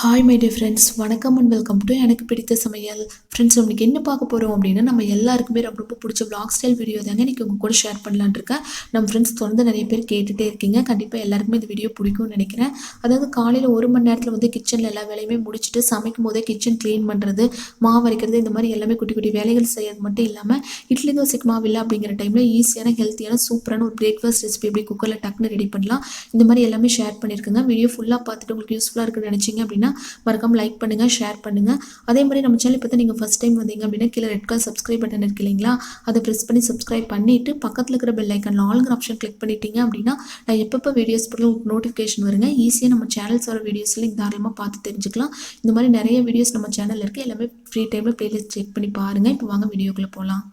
Hi my day friends வணக்கம் and welcome to எனக்கு பிடித்த சமையல். ஃப்ரெண்ட்ஸ் நம்மளுக்கு என்ன பார்க்க போகிறோம் அப்படின்னா நம்ம எல்லாருக்குமே ரொம்ப ரொம்ப பிடிச்ச பிளாக் ஸ்டைல் வீடியோ தாங்க. இன்றைக்கி உங்கள் கூட ஷேர் பண்ணலான்னு இருக்கேன். நம்ம ஃப்ரெண்ட்ஸ் தொடர்ந்து நிறைய பேர் கேட்டுகிட்டே இருக்கீங்க. கண்டிப்பாக எல்லாருக்குமே இந்த வீடியோ பிடிக்கும்னு நினைக்கிறேன். அதாவது காலையில் ஒரு மணி நேரத்தில் வந்து கிச்சனில் எல்லா வேலையுமே முடிச்சுட்டு சமைக்கும் போதே கிச்சன் க்ளீன் பண்ணுறது மாவு அரைக்கிறது இந்த மாதிரி எல்லாமே குட்டி குட்டி வேலைகள் செய்யறது மட்டும் இல்லாமல் இட்லி தோசைக்கு மாவு இல்லை அப்படிங்கிற டைமில் ஈஸியான ஹெல்த்தியான சூப்பரான ஒரு பிரேக்ஃபாஸ்ட் ரெசிபி எப்படி குக்கரில் டக்குன்னு ரெடி பண்ணலாம். இந்த மாதிரி எல்லாமே ஷேர் பண்ணியிருக்கேங்க. வீடியோ ஃபுல்லாக பார்த்துட்டு உங்களுக்கு யூஸ்ஃபுல்லாக இருக்குன்னு நினச்சிங்க அப்படின்னா மறக்காம லைக் பண்ணுங்கள் ஷேர் பண்ணுங்கள் அதே மாதிரி நம்ம சேனல் இப்போ நீங்கள் ஃபஸ்ட் டைம் வந்தீங்க அப்படின்னா கீழே ரெட் கலர் சப்ஸ்கிரைப் பட்டன் இருக்கு இல்லைங்களா? அதை ப்ரெஸ் பண்ணி சப்ஸ்கிரைப் பண்ணிவிட்டு பக்கத்தில் இருக்கிற பெல் ஐக்கன் ஆளுங்கிற ஆப்ஷன் கிளிக் பண்ணிட்டீங்க அப்படின்னா நான் எப்பப்போ வீடியோஸ் போட்டு உங்களுக்கு நோட்டிஃபிகேஷன் வருங்க. ஈஸியாக நம்ம சேனல்ஸ் வர வீடியோஸில் தாராளமாக பார்த்து தெரிஞ்சுக்கலாம். இந்த மாதிரி நிறைய வீடியோஸ் நம்ம சேனலில் இருக்குது எல்லாமே ஃப்ரீ டைமில் ப்ளேலிஸ்ட் செக் பண்ணி பாருங்கள் இப்போ வாங்க வீடியோக்குள்ளே போகலாம்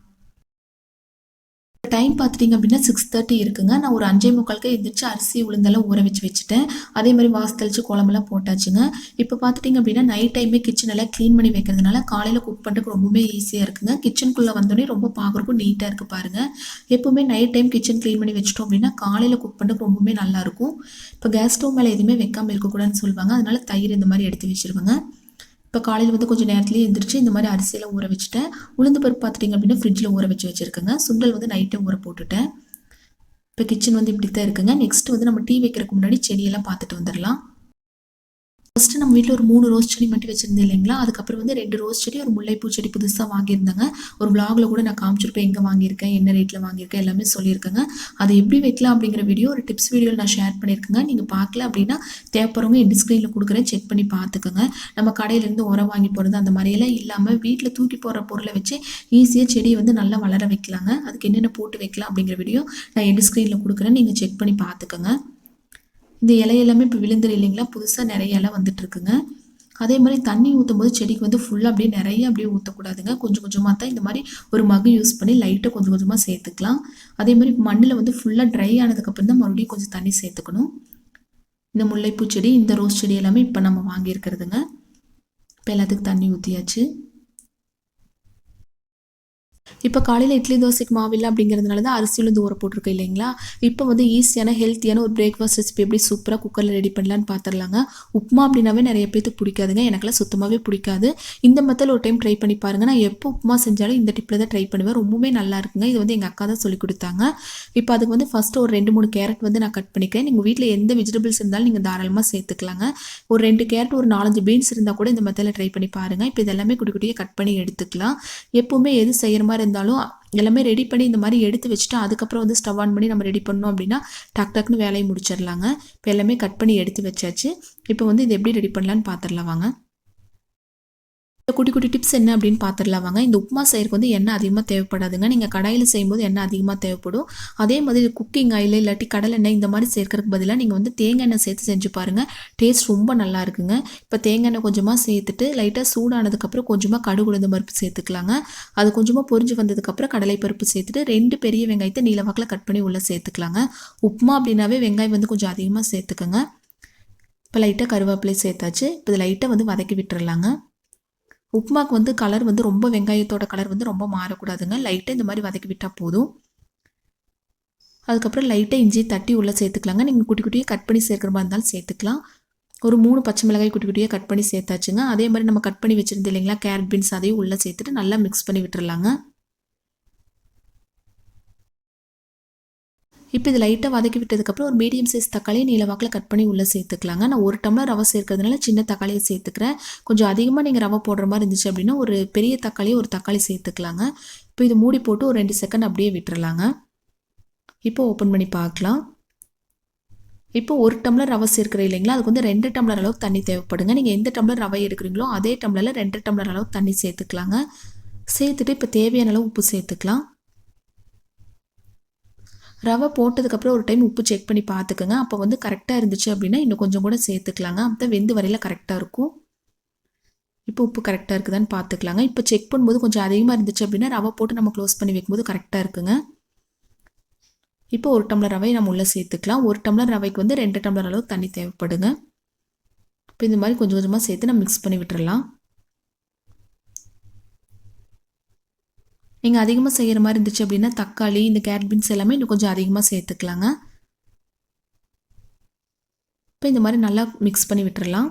டைம் பார்த்துட்டிங்க அப்படின்னா சிக்ஸ் தேர்ட்டி இருக்குங்க. நான் ஒரு அஞ்சே முக்காலுக்கு எந்திரிச்சு அரிசி உளுந்தெல்லாம் ஊற வச்சு வச்சுட்டேன். அதே மாதிரி வாசு தெளிச்சு குழம்பெல்லாம் போட்டாச்சுங்க. இப்போ பார்த்துட்டிங்க அப்படின்னா நைட் டைமே கிச்சன் எல்லாம் க்ளீன் பண்ணி வைக்கிறதுனால காலையில் குக் பண்ணுறதுக்கு ரொம்பவே ஈஸியாக இருக்குங்க. கிச்சனுக்குள்ளே வந்தோடனே ரொம்ப பார்க்குறக்கும் நீட்டாக இருக்குது பாருங்கள் எப்போவுமே நைட் டைம் கிச்சன் க்ளீன் பண்ணி வச்சிட்டோம் அப்படின்னா காலையில் குக் பண்ணுறதுக்கு ரொம்பவே நல்லாயிருக்கும் இப்போ கேஸ் ஸ்டவ் மேலே எதுவுமே வைக்காமல் இருக்கக்கூடாதுன்னு சொல்லுவாங்க. அதனால் தயிர் இந்த மாதிரி எடுத்து வச்சுருவாங்க. இப்போ காலையில் வந்து கொஞ்சம் நேரத்துலேயே எழுந்திரிச்சு இந்த மாதிரி அரிசியெல்லாம் ஊற வச்சுட்டேன். உளுந்து பருப்பு பார்த்துட்டிங்க அப்படின்னா ஃப்ரிட்ஜில் ஊற வச்சு வச்சுருக்கேங்க. சுண்டல் வந்து நைட்டே ஊற போட்டுட்டேன். இப்போ கிச்சன் வந்து இப்படி தான் இருக்குங்க. நெக்ஸ்ட் வந்து நம்ம டீ வைக்கிறதுக்கு முன்னாடி செடியெல்லாம் பார்த்துட்டு வந்துடலாம். ஃபஸ்ட்டு நம்ம வீட்டில் ஒரு மூணு ரோஸ் செடி மட்டும் வச்சுருந்தேன் இல்லைங்களா? அதுக்கப்புறம் வந்து ரெண்டு ரோஸ் செடி ஒரு முல்லைப்பூ செடி புதுசாக வாங்கியிருந்தாங்க. ஒரு விளாகில் கூட நான் காமிச்சிருப்பேன் எங்கே வாங்கியிருக்கேன் என்ன ரேட்டில் வாங்கியிருக்கேன் எல்லாமே சொல்லியிருக்கேங்க. அதை எப்படி வைக்கலாம் அப்படிங்கிற வீடியோ ஒரு டிப்ஸ் வீடியோவில் நான் ஷேர் பண்ணியிருக்கேங்க. நீங்கள் பார்க்கல அப்படின்னா தேவைப்படுறவங்க என் ஸ்க்ரீனில் கொடுக்குறேன் செக் பண்ணி பார்த்துக்கோங்க. நம்ம கடையிலேருந்து உரம் வாங்கி போடுறது அந்த மாதிரியெல்லாம் இல்லாமல் வீட்டில் தூக்கி போடுற பொருளை வச்சு ஈஸியாக செடியை வந்து நல்லா வளர வைக்கலாங்க. அதுக்கு என்னென்ன போட்டு வைக்கலாம் அப்படிங்கிற வீடியோ நான் என் ஸ்க்ரீனில் கொடுக்குறேன். நீங்கள் செக் பண்ணி பார்த்துக்கோங்க. இந்த இலையெல்லாமே இப்போ விழுந்துரு இல்லைங்களா? புதுசாக நிறைய இலை வந்துட்டு இருக்குங்க அதே மாதிரி தண்ணி ஊற்றும் போது செடிக்கு வந்து ஃபுல்லாக அப்படியே நிறைய அப்படியே ஊற்றக்கூடாதுங்க கொஞ்சம் கொஞ்சமாக தான் இந்த மாதிரி ஒரு மகு யூஸ் பண்ணி லைட்டாக கொஞ்சம் கொஞ்சமாக சேர்த்துக்கலாம். அதே மாதிரி மண்ணில் வந்து ஃபுல்லாக ட்ரை ஆனதுக்கப்புறம் தான் மறுபடியும் கொஞ்சம் தண்ணி சேர்த்துக்கணும். இந்த முல்லைப்பூ செடி இந்த ரோஸ் செடி எல்லாமே இப்போ நம்ம வாங்கியிருக்கிறதுங்க. இப்போ எல்லாத்துக்கும் தண்ணி ஊற்றியாச்சு இப்போ காலையில் இட்லி தோசைக்கு மாவில்லை அப்படிங்கிறதுனால தான் அரிசி தூரம் ஊற போட்டிருக்கோம் இல்லைங்களா? இப்போ வந்து ஈஸியான ஹெல்த்தியான ஒரு பிரேக்ஃபாஸ்ட் ரெசிபி எப்படி சூப்பராக குக்கரில் ரெடி பண்ணலான்னு பார்த்துடலாங்க உப்புமா அப்படின்னாவே நிறைய பேருக்கு பிடிக்காதுங்க. எனக்கெல்லாம் சுத்தமாகவே பிடிக்காது. இந்த மெத்தட் ஒரு டைம் ட்ரை பண்ணி பாருங்கள் நான் எப்போ உப்புமா செஞ்சாலும் இந்த டிப்பில் தான் ட்ரை பண்ணுவேன். ரொம்பவே நல்லா இருக்குங்க. இது வந்து எங்கள் அக்கா தான் சொல்லி கொடுத்தாங்க. இப்போ அதுக்கு வந்து ஃபஸ்ட்டு ஒரு ரெண்டு மூணு கேரட் வந்து நான் கட் பண்ணிக்கிறேன். நீங்கள் வீட்டில் எந்த வெஜிடபிள்ஸ் இருந்தாலும் நீங்கள் தாராளமாக சேர்த்துக்கலாங்க. ஒரு ரெண்டு கேரட் ஒரு நாலஞ்சு பீன்ஸ் இருந்தால் கூட இந்த மெத்தடில் ட்ரை பண்ணி பாருங்கள் இப்போ இதெல்லாமே குட்டி குட்டியாக கட் பண்ணி எடுத்துக்கலாம். எப்போவுமே எது செய்கிற மாதிரி இருந்தாலும் எல்லாமே ரெடி பண்ணி இந்த மாதிரி எடுத்து வச்சுட்டு அதுக்கப்புறம் வந்து ஸ்டவ் ஆன் பண்ணி நம்ம ரெடி பண்ணோம் அப்படின்னா டக் டக்குன்னு வேலையை முடிச்சிடலாங்க. இப்போ எல்லாமே கட் பண்ணி எடுத்து வச்சாச்சு. இப்போ வந்து இது எப்படி ரெடி பண்ணலான்னு பார்த்துடலாம் வாங்க. இந்த குட்டி குட்டி டிப்ஸ் என்ன அப்படின்னு பார்த்துடலாம் வாங்க. இந்த உப்புமா செய்யறதுக்கு வந்து எண்ணெய் அதிகமாக தேவைப்படாதுங்க. நீங்கள் கடையில் செய்யும்போது எண்ணெய் அதிகமாக தேவைப்படும். அதே மாதிரி குக்கிங் ஆயில் இல்லாட்டி கடலை எண்ணெய் இந்த மாதிரி சேர்க்கறதுக்கு பதிலாக நீங்கள் வந்து தேங்காய் எண்ணெய் சேர்த்து செஞ்சு பாருங்கள் டேஸ்ட் ரொம்ப நல்லா இருக்குங்க. இப்போ தேங்காய் எண்ணெய் கொஞ்சமாக சேர்த்துட்டு லைட்டாக சூடானதுக்கப்புறம் கொஞ்சமாக கடுகு உளுந்த பருப்பு சேர்த்துக்கலாங்க. அது கொஞ்சமாக பொரிஞ்சு வந்ததுக்கப்புறம் கடலை பருப்பு சேர்த்துட்டு ரெண்டு பெரிய வெங்காயத்தை நீளவாக்கில் கட் பண்ணி உள்ளே சேர்த்துக்கலாங்க. உப்புமா அப்படின்னாவே வெங்காயம் வந்து கொஞ்சம் அதிகமாக சேர்த்துக்கோங்க. இப்போ லைட்டாக கருவேப்பிலை சேர்த்தாச்சு. இப்போ லைட்டாக வந்து வதக்கி விட்டுறலாங்க. உப்புமாக்கு வந்து கலர் வந்து ரொம்ப வெங்காயத்தோட கலர் வந்து ரொம்ப மாறக்கூடாதுங்க. லைட்டாக இந்த மாதிரி வதக்கி விட்டால் போதும். அதுக்கப்புறம் லைட்டாக இஞ்சி தட்டி உள்ளே சேர்த்துக்கலாங்க. நீங்கள் குட்டி குட்டியாக கட் பண்ணி சேர்க்குற மாதிரி இருந்தாலும் சேர்த்துக்கலாம். ஒரு மூணு பச்சை மிளகாய் குட்டி குட்டியாக கட் பண்ணி சேர்த்தாச்சுங்க. அதே மாதிரி நம்ம கட் பண்ணி வச்சுருந்து இல்லைங்களா கேரட் பீன்ஸ் அதையும் உள்ளே சேர்த்துட்டு நல்லா மிக்ஸ் பண்ணி விட்டுறலாங்க. இப்போ இது லைட்டாக வதக்கி விட்டதுக்கப்புறம் ஒரு மீடியம் சைஸ் தக்காளியை நீளவாக்கில் கட் பண்ணி உள்ளே சேர்த்துக்கலாங்க. நான் ஒரு டம்ளர் ரவை சேர்க்கறதுனால சின்ன தக்காளியை சேர்த்துக்கிறேன். கொஞ்சம் அதிகமாக நீங்கள் ரவை போடுற மாதிரி இருந்துச்சு அப்படின்னா ஒரு பெரிய தக்காளியை ஒரு தக்காளி சேர்த்துக்கலாங்க. இப்போ இது மூடி போட்டு ஒரு ரெண்டு செகண்ட் அப்படியே விட்டுறலாங்க. இப்போ ஓப்பன் பண்ணி பார்க்கலாம். இப்போ ஒரு டம்ளர் ரவை சேர்க்குற இல்லைங்களா? அதுக்கு வந்து ரெண்டு டம்ளர் அளவுக்கு தண்ணி தேவைப்படுங்க. நீங்கள் எந்த டம்ளர் ரவை எடுக்கிறீங்களோ அதே டம்ளரில் ரெண்டு டம்ளர் அளவுக்கு தண்ணி சேர்த்துக்கலாங்க. சேர்த்துட்டு இப்போ தேவையான அளவு உப்பு சேர்த்துக்கலாம். ரவை போட்டதுக்கப்புறம் ஒரு டைம் உப்பு செக் பண்ணி பார்த்துக்கோங்க. அப்போ வந்து கரெக்டாக இருந்துச்சு அப்படின்னா இன்னும் கொஞ்சம் கூட சேர்த்துக்கலாங்க. அப்போ வெந்து வரையில் கரெக்டாக இருக்கும். இப்போ உப்பு கரெக்டாக இருக்குதான்னு பார்த்துக்கலாங்க. இப்போ செக் பண்ணும்போது கொஞ்சம் அதிகமாக இருந்துச்சு அப்படின்னா ரவை போட்டு நம்ம க்ளோஸ் பண்ணி வைக்கும்போது கரெக்டாக இருக்குங்க. இப்போ ஒரு டம்ளர் ரவையை நம்ம உள்ளே சேர்த்துக்கலாம். ஒரு டம்ளர் ரவைக்கு வந்து ரெண்டு டம்ளர் அளவு தண்ணி தேவைப்படுங்க. இப்போ இந்த மாதிரி கொஞ்சம் கொஞ்சமாக சேர்த்து நம்ம மிக்ஸ் பண்ணி விட்டுறலாம். நீங்கள் அதிகமாக செய்கிற மாதிரி இருந்துச்சு அப்படின்னா தக்காளி இந்த கேரட் பீன்ஸ் எல்லாமே இன்னும் கொஞ்சம் அதிகமாக சேர்த்துக்கலாங்க. இப்போ இந்த மாதிரி நல்லா மிக்ஸ் பண்ணி விட்டுறலாம்.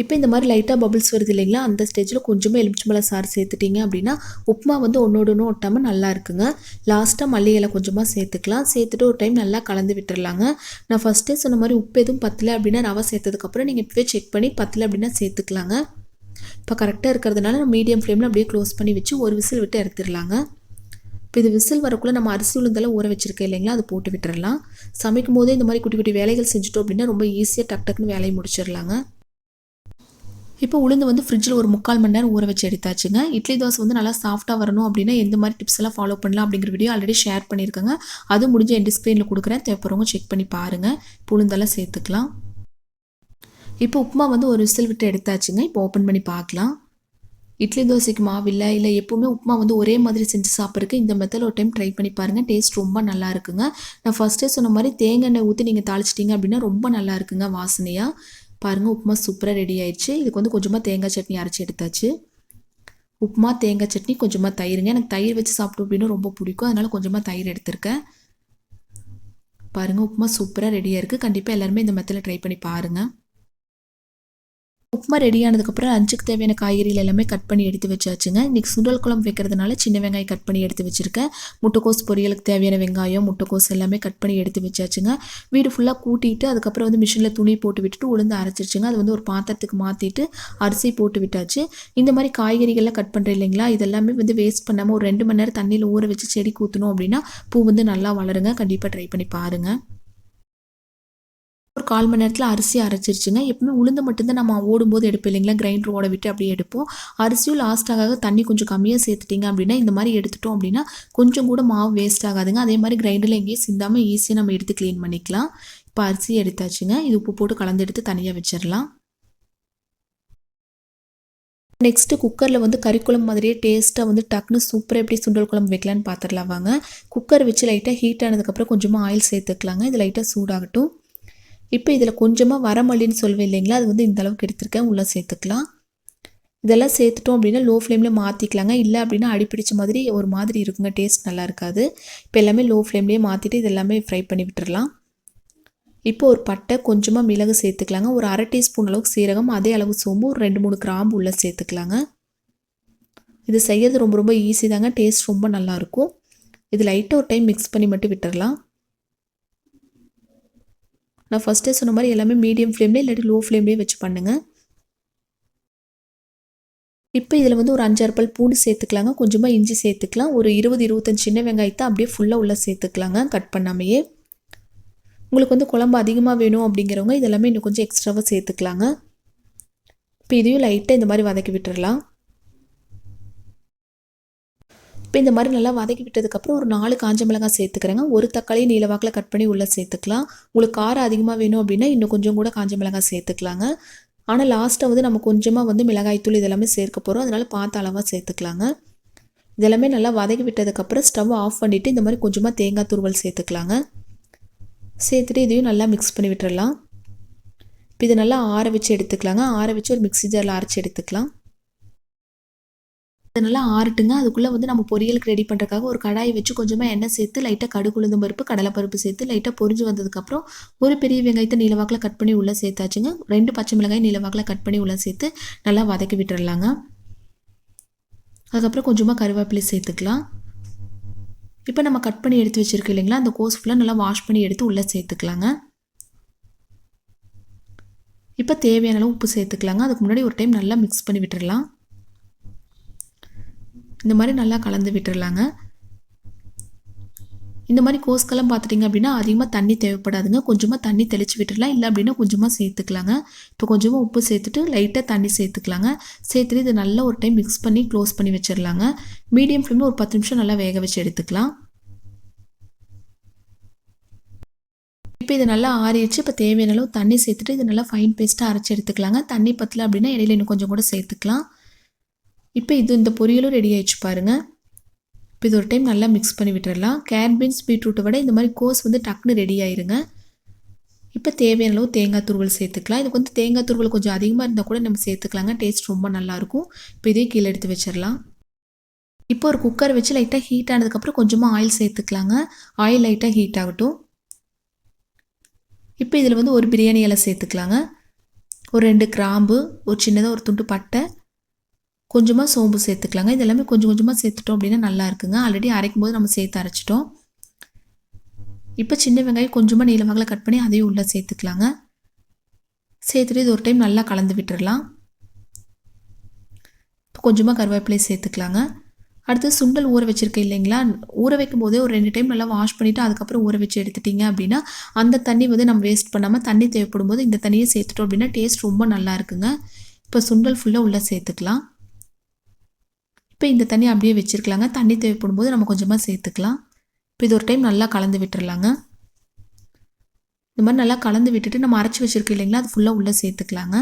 இப்போ இந்த மாதிரி லைட்டாக பபிள்ஸ் வருது இல்லைங்களா? அந்த ஸ்டேஜில் கொஞ்சமாக எலுமிச்சம்பழம் சாறு சேர்த்துட்டிங்க அப்படின்னா உப்புமா வந்து ஒன்றோடு ஒன்று ஒட்டாமல் நல்லா இருக்குங்க. லாஸ்ட்டாக மல்லி இலை கொஞ்சமாக சேர்த்துக்கலாம். சேர்த்துட்டு ஒரு டைம் நல்லா கலந்து விட்டுறலாங்க. நான் ஃபஸ்ட்டே சொன்ன மாதிரி உப்பு எதுவும் பத்தலை அப்படின்னா ரவை சேர்த்ததுக்கப்புறம் நீங்கள் இப்போவே செக் பண்ணி பத்தலை அப்படின்னா சேர்த்துக்கலாங்க. இப்போ கரெக்டாக இருக்கிறதுனால நம்ம மீடியம் ஃப்ளேமில் அப்படியே க்ளோஸ் பண்ணி வச்சு ஒரு விசில் விட்டு எடுத்துடலாங்க. இப்போ இது விசில் வரக்குள்ளே நம்ம அரிசி உளுந்தெல்லாம் ஊற வச்சுருக்கேன் இல்லைங்களா? அதை போட்டு விட்டுறலாம். சமைக்கும் போதே இந்த மாதிரி குட்டி குட்டி வேலைகள் செஞ்சுட்டோம் அப்படின்னா ரொம்ப ஈஸியாக டக் டக்குன்னு வேலையை முடிச்சிடலாங்க. இப்போ உளுந்து வந்து ஃப்ரிட்ஜில் ஒரு முக்கால் மணி நேரம் ஊற வச்சு எடுத்தாச்சுங்க. இட்லி தோசை வந்து நல்லா சாஃப்ட்டாக வரணும் அப்படின்னா எந்த மாதிரி டிப்ஸ் எல்லாம் ஃபாலோ பண்ணலாம் அப்படிங்கிற வீடியோ ஆல்ரெடி ஷேர் பண்ணியிருக்கேங்க. அது முடிஞ்ச என் ஸ்க்ரீனில் கொடுக்குறேன். தேவைப்படுறவங்க செக் பண்ணி பாருங்கள் இப்போ உளுந்தெல்லாம் சேர்த்துக்கலாம். இப்போ உப்புமா வந்து ஒரு விசில் விட்டு எடுத்தாச்சுங்க. இப்போ ஓப்பன் பண்ணி பார்க்கலாம். இட்லி தோசைக்கு மாவு இல்லை இல்லை எப்போவுமே உப்புமா வந்து ஒரே மாதிரி செஞ்சு சாப்பிட்றதுக்கு இந்த மெத்தட் ஒரு டைம் ட்ரை பண்ணி பாருங்கள் டேஸ்ட் ரொம்ப நல்லா இருக்குங்க. நான் ஃபஸ்ட்டே சொன்ன மாதிரி தேங்காய் எண்ணெய் ஊற்றி நீங்கள் தாளிச்சிட்டிங்க அப்படின்னா ரொம்ப நல்லா இருக்குங்க வாசனையாக பாருங்கள் உப்புமா சூப்பராக ரெடி ஆயிடுச்சு. இதுக்கு வந்து கொஞ்சமாக தேங்காய் சட்னி அரைச்சி எடுத்தாச்சு. உப்புமா தேங்காய் சட்னி கொஞ்சமாக தயிருங்க. எனக்கு தயிர் வச்சு சாப்பிட்டோம் அப்படின்னா ரொம்ப பிடிக்கும். அதனால் கொஞ்சமாக தயிர் எடுத்திருக்கேன். பாருங்கள் உப்புமா சூப்பராக ரெடியாக இருக்குது கண்டிப்பாக எல்லாருமே இந்த மெத்தடில் ட்ரை பண்ணி பாருங்கள் உப்புமா ரெடி ஆனதுக்கப்புறம் லஞ்சுக்கு தேவையான காய்கறிகள் எல்லாமே கட் பண்ணி எடுத்து வச்சாச்சுங்க. இன்றைக்கி சுண்டல் குழம்பு வைக்கிறதுனால சின்ன வெங்காயம் கட் பண்ணி எடுத்து வச்சுருக்கேன். முட்டைக்கோஸ் பொரியலுக்கு தேவையான வெங்காயம் முட்டைக்கோஸ் எல்லாமே கட் பண்ணி எடுத்து வச்சாச்சுங்க. வீடு ஃபுல்லாக கூட்டிட்டு அதுக்கப்புறம் வந்து மிஷினில் துணி போட்டு விட்டுட்டு உளுந்து அரைச்சிருச்சுங்க. அது வந்து ஒரு பாத்திரத்துக்கு மாற்றிட்டு அரிசி போட்டு விட்டாச்சு. இந்த மாதிரி காய்கறிகள்லாம் கட் பண்ணுறேன் இல்லைங்களா? இதெல்லாமே வந்து வேஸ்ட் பண்ணாமல் ஒரு ரெண்டு மணி நேரம் தண்ணியில் ஊற வச்சு செடி ஊற்றணும் அப்படின்னா பூ வந்து நல்லா வளருங்க. கண்டிப்பாக ட்ரை பண்ணி பாருங்கள் ஒரு கால் மணி நேரத்தில் அரிசி அரைச்சிருச்சுங்க. எப்பவுமே உளுந்து மட்டும்தான் நம்ம ஓடும்போது எடுப்போம் இல்லைங்களா? கிரைண்டர் ஓட விட்டு அப்படியே எடுப்போம். அரிசியும் லாஸ்ட்டாக தண்ணி கொஞ்சம் கம்மியாக சேர்த்துட்டிங்க அப்படின்னா இந்த மாதிரி எடுத்துட்டோம் அப்படின்னா கொஞ்சம் கூட மாவு வேஸ்ட் ஆகாதுங்க. அதே மாதிரி கிரைண்டரில் எங்கேயும் சிந்தாமல் ஈஸியாக நம்ம எடுத்து க்ளீன் பண்ணிக்கலாம். இப்போ அரிசி எடுத்தாச்சுங்க. இது உப்பு போட்டு கலந்து எடுத்து தனியாக வச்சிடலாம். நெக்ஸ்ட்டு குக்கரில் வந்து கறிக்குழம்பு மாதிரியே டேஸ்ட்டாக வந்து டக்குன்னு சூப்பராக எப்படி சுண்டல் குழம்பு வைக்கலான்னு பார்த்துடலாம் வாங்க. குக்கர் வச்சு லைட்டாக ஹீட் ஆனதுக்கப்புறம் கொஞ்சமாக ஆயில் சேர்த்துக்கலாங்க. இது லைட்டாக சூடாகட்டும். இப்போ இதில் கொஞ்சமாக வரமல்லின்னு சொல்லுவேன் இல்லைங்களா? அது வந்து இந்த அளவுக்கு எடுத்திருக்கேன். உள்ளே சேர்த்துக்கலாம். இதெல்லாம் சேர்த்துட்டோம் அப்படின்னா லோ ஃப்ளேமில் மாற்றிக்கலாங்க இல்லை அப்படின்னா அடிப்பிடிச்ச மாதிரி ஒரு மாதிரி இருக்குங்க. டேஸ்ட் நல்லா இருக்காது. இப்போ எல்லாமே லோ ஃப்ளேம்லேயே மாற்றிட்டு இது எல்லாமே ஃப்ரை பண்ணி விட்டுறலாம். இப்போ ஒரு பட்டை கொஞ்சமாக மிளகு சேர்த்துக்கலாங்க. ஒரு அரை டீஸ்பூன் அளவுக்கு சீரகம் அதே அளவு சோம்பு ஒரு ரெண்டு மூணு கிராம்பு உள்ளே சேர்த்துக்கலாங்க. இது செய்யறது ரொம்ப ரொம்ப ஈஸி தாங்க. டேஸ்ட் ரொம்ப நல்லாயிருக்கும் இது லைட்டாக ஒரு டைம் மிக்ஸ் பண்ணி மட்டும் விட்டுடலாம் நான் ஃபஸ்ட்டே சொன்ன மாதிரி எல்லாமே மீடியம் ஃப்ளேம்லேயே இல்லாட்டி லோ ஃப்ளேம்லேயே வச்சு பண்ணுங்கள் இப்போ இதில் வந்து ஒரு அஞ்சாறு பல் பூண்டு சேர்த்துக்கலாங்க. கொஞ்சமாக இஞ்சி சேர்த்துக்கலாம். ஒரு இருபது இருபத்தஞ்சி சின்ன வெங்காயத்தை அப்படியே ஃபுல்லாக உள்ளே சேர்த்துக்கலாங்க கட் பண்ணாமையே. உங்களுக்கு வந்து குழம்பு அதிகமாக வேணும் அப்படிங்கிறவங்க இதெல்லாமே இன்னும் கொஞ்சம் எக்ஸ்ட்ராவாக சேர்த்துக்கலாங்க. இப்போ இதையும் லைட்டாக இந்த மாதிரி வதக்கி விட்டுறலாம். இப்போ இந்த மாதிரி நல்லா வதக்கி விட்டதுக்கப்புறம் ஒரு நாலு காஞ்ச மிளகாய் சேர்த்துக்கிறேங்க. ஒரு தக்காளி நீளவாக்கில் கட் பண்ணி உள்ளே சேர்த்துக்கலாம். உங்களுக்கு காரம் அதிகமாக வேணும் அப்படின்னா இன்னும் கொஞ்சம் கூட காஞ்ச மிளகாய் சேர்த்துக்கலாங்க. ஆனால் லாஸ்ட்டாக வந்து நம்ம கொஞ்சமாக வந்து மிளகாய்த்தூள் இதெல்லாமே சேர்க்க போகிறோம் அதனால் பார்த்து அளவாக சேர்த்துக்கலாங்க. இதெல்லாமே நல்லா வதக்கி விட்டதுக்கப்புறம் ஸ்டவ் ஆஃப் பண்ணிவிட்டு இந்த மாதிரி கொஞ்சமாக தேங்காய் துருவல் சேர்த்துக்கலாங்க. சேர்த்துட்டு இதையும் நல்லா மிக்ஸ் பண்ணி விட்டுறலாம். இப்போ இதை நல்லா ஆற வச்சு எடுத்துக்கலாங்க. ஆற வச்சு ஒரு மிக்ஸி ஜாரில் அரைச்சி எடுத்துக்கலாம். அது நல்லா ஆறட்டுங்க. அதுக்குள்ளே வந்து நம்ம பொரியலுக்கு ரெடி பண்ணுறதுக்காக ஒரு கடாயை வச்சு கொஞ்சமாக எண்ணெய் சேர்த்து லைட்டாக கடுகு உளுந்தம் பருப்பு கடலைப்பருப்பு சேர்த்து லைட்டாக பொரிஞ்சு வந்ததுக்கப்புறம் ஒரு பெரிய வெங்காயத்தை நீளவாக்கில் கட் பண்ணி உள்ளே சேர்த்தாச்சுங்க. ரெண்டு பச்சை மிளகாய் நீளவாக்கில் கட் பண்ணி உள்ளே சேர்த்து நல்லா வதக்கி விட்டுறலாங்க. அதுக்கப்புறம் கொஞ்சமாக கருவேப்பிலை சேர்த்துக்கலாம். இப்போ நம்ம கட் பண்ணி எடுத்து வச்சுருக்கோம் இல்லைங்களா? அந்த கோஸ் ஃபுல்லாக நல்லா வாஷ் பண்ணி எடுத்து உள்ளே சேர்த்துக்கலாங்க. இப்போ தேவையான அளவு உப்பு சேர்த்துக்கலாங்க. அதுக்கு முன்னாடி ஒரு டைம் நல்லா மிக்ஸ் பண்ணி விட்டுடலாம் இந்த மாதிரி நல்லா கலந்து விட்டுறலாங்க. இந்த மாதிரி கோஸ்கெல்லாம் பார்த்துட்டிங்க அப்படின்னா அதிகமாக தண்ணி தேவைப்படாதுங்க. கொஞ்சமாக தண்ணி தெளித்து விட்டுடலாம் இல்லை அப்படின்னா கொஞ்சமாக சேர்த்துக்கலாங்க. இப்போ கொஞ்சமாக உப்பு சேர்த்துட்டு லைட்டாக தண்ணி சேர்த்துக்கலாங்க. சேர்த்துட்டு இதை நல்லா ஒரு டைம் மிக்ஸ் பண்ணி க்ளோஸ் பண்ணி வச்சிடலாங்க மீடியம் ஃப்ளேமில் ஒரு பத்து நிமிஷம் நல்லா வேக வச்சு எடுத்துக்கலாம். இப்போ இதை நல்லா ஆறிடுச்சு. இப்போ தேவையான அளவு தண்ணி சேர்த்துட்டு இதை நல்லா ஃபைன் பேஸ்ட்டாக அரைச்சி எடுத்துக்கலாங்க. தண்ணி பத்தல அப்படின்னா இடையில இன்னும் கொஞ்சம் கூட சேர்த்துக்கலாம். இப்போ இது இந்த பொரியலும் ரெடி ஆயிடுச்சு பாருங்கள் இப்போ இது ஒரு டைம் நல்லா மிக்ஸ் பண்ணி விட்டுறலாம். கேரட் பீன்ஸ் பீட்ரூட்டை விட இந்த மாதிரி கோஸ் வந்து டக்குன்னு ரெடி ஆயிருங்க. இப்போ தேவையான அளவு தேங்காய் துருவல் சேர்த்துக்கலாம். இதுக்கு வந்து தேங்காய் துருவல் கொஞ்சம் அதிகமாக இருந்தால் கூட நம்ம சேர்த்துக்கலாங்க. டேஸ்ட் ரொம்ப நல்லாயிருக்கும் இப்போ இதே கீழே எடுத்து வச்சிடலாம். இப்போ ஒரு குக்கர் வச்சு லைட்டாக ஹீட் ஆனதுக்கப்புறம் கொஞ்சமாக ஆயில் சேர்த்துக்கலாங்க. ஆயில் லைட்டாக ஹீட் ஆகட்டும். இப்போ இதில் வந்து ஒரு பிரியாணி இலை சேர்த்துக்கலாங்க. ஒரு ரெண்டு கிராம்பு ஒரு சின்னதாக ஒரு துண்டு பட்டை கொஞ்சமாக சோம்பு சேர்த்துக்கலாங்க. இது எல்லாமே கொஞ்சம் கொஞ்சமாக சேர்த்துட்டோம் அப்படின்னா நல்லா இருக்குங்க. ஆல்ரெடி அரைக்கும் போது நம்ம சேர்த்து அரைச்சிட்டோம். இப்போ சின்ன வெங்காயம் கொஞ்சமாக நீளமாகல கட் பண்ணி அதையும் உள்ளே சேர்த்துக்கலாங்க. சேர்த்துட்டு இது ஒரு டைம் நல்லா கலந்து விட்டுறலாம். இப்போ கொஞ்சமாக கருவேப்பிலையை சேர்த்துக்கலாங்க. அடுத்து சுண்டல் ஊற வச்சுருக்கேன் இல்லைங்களா? ஊற வைக்கும் போதே ஒரு ரெண்டு டைம் நல்லா வாஷ் பண்ணிவிட்டு அதுக்கப்புறம் ஊற வச்சு எடுத்துட்டிங்க அப்படின்னா அந்த தண்ணி வந்து நம்ம வேஸ்ட் பண்ணாமல் தண்ணி தேவைப்படும் போது இந்த தண்ணியை சேர்த்துட்டோம் அப்படின்னா டேஸ்ட் ரொம்ப நல்லா இருக்குங்க. இப்போ சுண்டல் ஃபுல்லாக உள்ளே சேர்த்துக்கலாம். இப்போ இந்த தண்ணி அப்படியே வச்சுருக்கலாங்க. தண்ணி தேவைப்படும் போது நம்ம கொஞ்சமாக சேர்த்துக்கலாம். இப்போ இது ஒரு டைம் நல்லா கலந்து விட்டுறலாங்க. இந்த மாதிரி நல்லா கலந்து விட்டுட்டு நம்ம அரைச்சி வச்சுருக்கோம் இல்லைங்களா? அது ஃபுல்லாக உள்ளே சேர்த்துக்கலாங்க.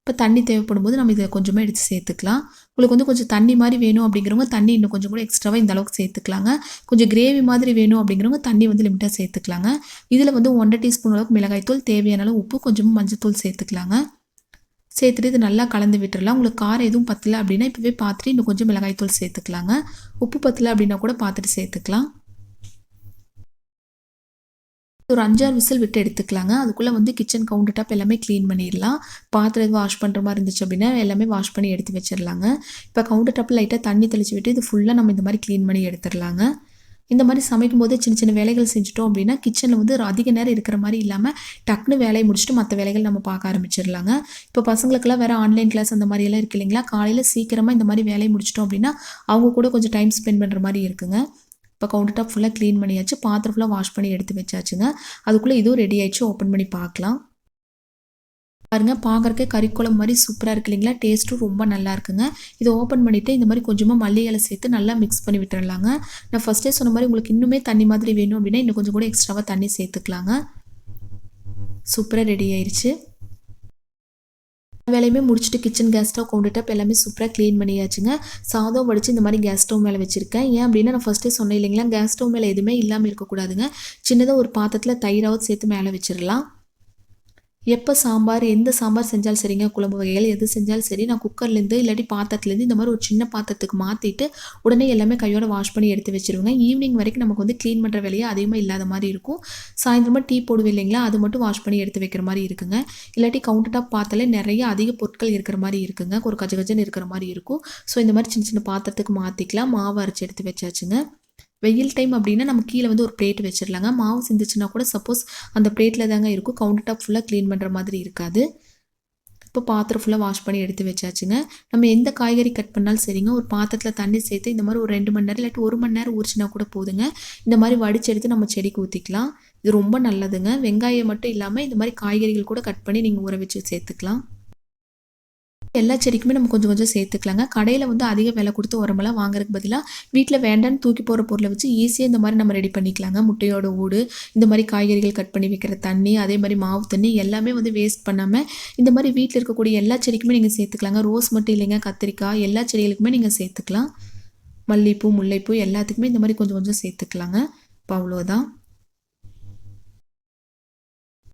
இப்போ தண்ணி தேவைப்படும் போது நம்ம இதை கொஞ்சமாக எடுத்து சேர்த்துக்கலாம். உங்களுக்கு வந்து கொஞ்சம் தண்ணி மாதிரி வேணும் அப்படிங்கிறவங்க தண்ணி இன்னும் கொஞ்சம் கூட எக்ஸ்ட்ராவாக இந்த அளவுக்கு சேர்த்துக்கலாங்க. கொஞ்சம் கிரேவி மாதிரி வேணும் அப்படிங்கிறவங்க தண்ணி வந்து லிமிட்டாக சேர்த்துக்கலாங்க. இதில் வந்து ஒன்றரை டீஸ்பூன் அளவுக்கு மிளகாய்த்தூள் தேவையான அளவு உப்பு கொஞ்சமாக மஞ்சத்தூள் சேர்த்துக்கலாங்க. சேர்த்துட்டு இது நல்லா கலந்து விட்டுறலாம். உங்களுக்கு காரம் எதுவும் பத்தலை அப்படின்னா இப்போவே பார்த்துட்டு இன்னும் கொஞ்சம் மிளகாய்த்தூள் சேர்த்துக்கலாங்க. உப்பு பத்தலை அப்படின்னா கூட பார்த்துட்டு சேர்த்துக்கலாம். ஒரு அஞ்சாறு விசில் விட்டு எடுத்துக்கலாங்க. அதுக்குள்ளே வந்து கிச்சன் கவுண்டர் டாப் எல்லாமே க்ளீன் பண்ணிடலாம். பாத்திரம் வாஷ் பண்ணுற மாதிரி இருந்துச்சு அப்படின்னா எல்லாமே வாஷ் பண்ணி எடுத்து வச்சிடலாங்க. இப்போ கவுண்டர் டாப்பில் லைட்டாக தண்ணி தெளிச்சு விட்டு இது ஃபுல்லாக நம்ம இந்த மாதிரி க்ளீன் பண்ணி எடுத்துடலாங்க. இந்த மாதிரி சமைக்கும் போது சின்ன சின்ன வேலைகள் செஞ்சுட்டோம் அப்படின்னா கிச்சனில் வந்து அதிக நேரம் இருக்கிற மாதிரி இல்லாமல் டக்குன்னு வேலையை முடிச்சுட்டு மற்ற வேலைகள் நம்ம பார்க்க ஆரம்பிச்சிடலாங்க. இப்போ பசங்களுக்கெல்லாம் வேறு ஆன்லைன் கிளாஸ் அந்த மாதிரியெல்லாம் இருக்கு இல்லைங்களா? காலையில் சீக்கிரமாக இந்த மாதிரி வேலையை முடிச்சிட்டோம் அப்படின்னா அவங்க கூட கொஞ்சம் டைம் ஸ்பெண்ட் பண்ணுற மாதிரி இருக்குங்க. இப்போ கவுண்டர் டாப் ஃபுல்லாக க்ளீன் பண்ணியாச்சு பாத்திரம் ஃபுல்லாக வாஷ் பண்ணி எடுத்து வச்சாச்சுங்க. அதுக்குள்ளே இதுவும் ரெடி ஆயிடுச்சு ஓப்பன் பண்ணி பார்க்கலாம். பாருங்க பார்க்குறக்கே கறிக்குழம்பு மாதிரி சூப்பராக இருக்கு இல்லைங்களா? டேஸ்ட்டும் ரொம்ப நல்லா இருக்குங்க. இதை ஓப்பன் பண்ணிவிட்டு இந்த மாதிரி கொஞ்சமாக மல்லி இலை சேர்த்து நல்லா மிக்ஸ் பண்ணி விட்டுறலாங்க. நான் ஃபஸ்ட்டே சொன்ன மாதிரி உங்களுக்கு இன்னுமே தண்ணி மாதிரி வேணும் அப்படின்னா இன்னும் கொஞ்சம் கூட எக்ஸ்ட்ராவாக தண்ணி சேர்த்துக்கலாங்க. சூப்பராக ரெடி ஆயிடுச்சு வேலையுமே முடிச்சுட்டு கிச்சன் கேஸ் ஸ்டவ் கொண்டுட்டு இப்போ எல்லாமே சூப்பராக க்ளீன் பண்ணியாச்சுங்க. சாதம் வடித்து இந்த மாதிரி கேஸ் ஸ்டவ் மேலே வச்சுருக்கேன். ஏன் அப்படின்னா நான் ஃபஸ்ட்டே சொன்னேன் இல்லைங்களா? கேஸ் ஸ்டவ் மேலே எதுவுமே இல்லாமல் இருக்கக்கூடாதுங்க. சின்னதாக ஒரு பாத்திரத்தில் தயிராவது சேர்த்து மேலே வச்சிடலாம் எப்போ சாம்பார் எந்த சாம்பார் செஞ்சாலும் சரிங்க குழம்பு வகைகள் எது செஞ்சாலும் சரி நான் குக்கர்லேருந்து இல்லாட்டி பாத்திரத்துலேருந்து இந்த மாதிரி ஒரு சின்ன பாத்திரத்துக்கு மாற்றிட்டு உடனே எல்லாமே கையோட வாஷ் பண்ணி எடுத்து வச்சுருவேங்க. ஈவினிங் வரைக்கும் நமக்கு வந்து க்ளீன் பண்ணுற வேலையே அதிகமாக இல்லாத மாதிரி இருக்கும். சாயந்தரமாக டீ போடுவேன் இல்லைங்களா அது மட்டும் வாஷ் பண்ணி எடுத்து வைக்கிற மாதிரி இருக்குங்க. இல்லாட்டி கவுண்டர் டாப் பார்த்தாலே நிறைய அதிக பொருட்கள் இருக்கிற மாதிரி இருக்குங்க. ஒரு கஜ கஜன்னு இருக்கிற மாதிரி இருக்கும். ஸோ இந்த மாதிரி சின்ன சின்ன பாத்திரத்துக்கு மாற்றிக்கலாம் மாவு அரைச்சி எடுத்து வச்சாச்சுங்க. வெயில் டைம் அப்படின்னா நம்ம கீழே வந்து ஒரு பிளேட் வச்சிடலாங்க. மாவு சிந்துச்சுன்னா கூட சப்போஸ் அந்த பிளேட்டில் தாங்க இருக்கும். கவுண்டர் டாப் ஃபுல்லாக க்ளீன் பண்ணுற மாதிரி இருக்காது. இப்போ பாத்திரம் ஃபுல்லாக வாஷ் பண்ணி எடுத்து வச்சாச்சுங்க. நம்ம எந்த காய்கறி கட் பண்ணாலும் சரிங்க. ஒரு பாத்திரத்தில் தண்ணி சேர்த்து இந்த மாதிரி ஒரு ரெண்டு மணி நேரம் இல்லாட்டி ஒரு மணி நேரம் ஊறிச்சினா கூட போதுங்க. இந்த மாதிரி வடிச்சு எடுத்து நம்ம செடிக்கு ஊற்றிக்கலாம் இது ரொம்ப நல்லதுங்க. வெங்காயம் மட்டும் இல்லாமல் இந்த மாதிரி காய்கறிகள் கூட கட் பண்ணி நீங்கள் ஊற வச்சு சேர்த்துக்கலாம். எல்லா செடிக்குமே நம்ம கொஞ்சம் கொஞ்சம் சேர்த்துக்கலாங்க. கடையில் வந்து அதிக விலை கொடுத்து உரமெல்லாம் வாங்குறதுக்கு பதிலாக வீட்டில் வேண்டான்னு தூக்கி போகிற பொருளை வச்சு ஈஸியாக இந்த மாதிரி நம்ம ரெடி பண்ணிக்கலாங்க. முட்டையோட ஊடு இந்த மாதிரி காய்கறிகள் கட் பண்ணி வைக்கிற தண்ணி அதே மாதிரி மாவு தண்ணி எல்லாமே வந்து வேஸ்ட் பண்ணாமல் இந்த மாதிரி வீட்டில் இருக்கக்கூடிய எல்லா செடிக்குமே நீங்கள் சேர்த்துக்கலாங்க. ரோஸ் மட்டும் இல்லைங்க கத்திரிக்காய் எல்லா செடிகளுக்குமே நீங்கள் சேர்த்துக்கலாம். மல்லிகைப்பூ முல்லைப்பூ எல்லாத்துக்குமே இந்த மாதிரி கொஞ்சம் கொஞ்சம் சேர்த்துக்கலாங்க. இப்போ அவ்வளோதான்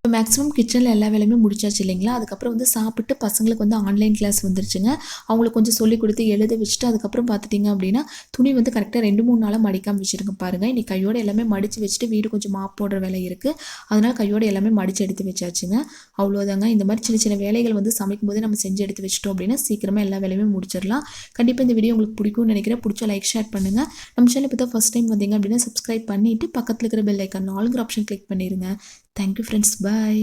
இப்போ மேக்ஸிமம் கிச்சனில் எல்லா வேலையுமே முடிச்சாச்சு இல்லைங்களா? அதுக்கப்புறம் வந்து சாப்பிட்டு பசங்களுக்கு வந்து ஆன்லைன் கிளாஸ் வந்துருச்சுங்க. அவங்களுக்கு கொஞ்சம் சொல்லி கொடுத்து எழுத வச்சுட்டு அதுக்கப்புறம் பார்த்துட்டிங்க அப்படின்னா துணி வந்து கரெக்டாக ரெண்டு மூணு நாளாக மடிக்காமல் வச்சுருங்க பாருங்கள் இன்னைக்கு கையோடு எல்லாமே மடித்து வச்சுட்டு வீடு கொஞ்சம் மாப் போடுற வேலை இருக்குது அதனால் கையோடு எல்லாமே மடித்து எடுத்து வச்சாச்சுங்க. அவ்வளோதாங்க இந்த மாதிரி சின்ன சின்ன வேலைகள் வந்து சமைக்கும் போது நம்ம செஞ்சு எடுத்து வச்சிட்டோம் அப்படின்னா சீக்கிரமாக எல்லா வேலையுமே முடிச்சிடலாம். கண்டிப்பாக இந்த வீடியோ உங்களுக்கு பிடிக்கும்னு நினைக்கிறேன். பிடிச்ச லைக் ஷேர் பண்ணுங்கள் நம்ம சேனல் இப்போ தான் ஃபஸ்ட் டைம் வந்தீங்க அப்படின்னா சப்ஸ்கிரைப் பண்ணிவிட்டு பக்கத்தில் இருக்கிற பெல் ஐக்கான் நாலுங்கிற ஆப்ஷன் கிளிக் பண்ணிடுங்க ಥ್ಯಾಂಕ್ ಯು ಫ್ರೆಂಡ್ಸ್ ಬಾಯ್